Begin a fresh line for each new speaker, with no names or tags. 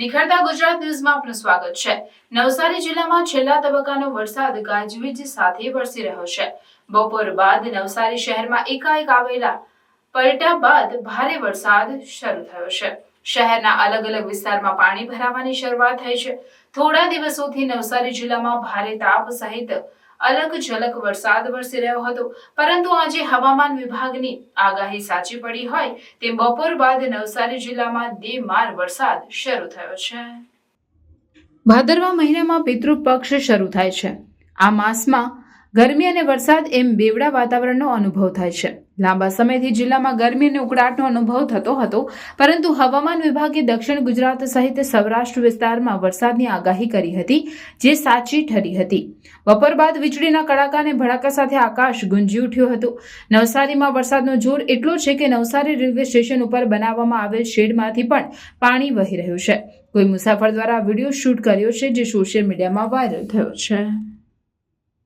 નિખરતા ગુજરાત ન્યૂઝમાં આપનું સ્વાગત છે. નવસારી જિલ્લામાં છેલ્લા તબક્કાનો વરસાદ ગાજવીજ સાથે વરસી રહ્યો છે. બપોર બાદ નવસારી શહેરમાં એકાએક આવેલા પલટા બાદ ભારે વરસાદ શરૂ થયો છે. શહેરના અલગ અલગ વિસ્તારમાં પાણી ભરાવાની શરૂઆત થઈ છે. થોડા દિવસોથી નવસારી જિલ્લામાં ભારે તાપ સહિત અલગ ઝલક વરસાદ વરસી રહ્યો હતો. પરંતુ આજે હવામાન વિભાગની આગાહી સાચી પડી હોય તે બપોર બાદ નવસારી જિલ્લામાં દેમાર વરસાદ શરૂ થયો છે. ભાદરવા મહિનામાં પિતૃ પક્ષ શરૂ થાય છે. આ માસમાં ગરમી અને વરસાદ એમ બેવડા વાતાવરણનો અનુભવ થાય છે. લાંબા સમયથી જિલ્લામાં ગરમી અને ઉકળાટનો અનુભવ થતો હતો, પરંતુ હવામાન વિભાગે દક્ષિણ ગુજરાત સહિત સૌરાષ્ટ્ર વિસ્તારમાં વરસાદની આગાહી કરી હતી, જે સાચી ઠરી હતી. બપોર બાદ વીજળીના કડાકા અને ભડાકા સાથે આકાશ ગુંજી ઉઠ્યું હતું. નવસારીમાં વરસાદનો જોર એટલો છે કે નવસારી રેલવે સ્ટેશન ઉપર બનાવવામાં આવેલ શેડમાંથી પણ પાણી વહી રહ્યું છે. કોઈ મુસાફર દ્વારા વીડિયો શૂટ કર્યો છે, જે સોશિયલ મીડિયામાં વાયરલ થયો છે.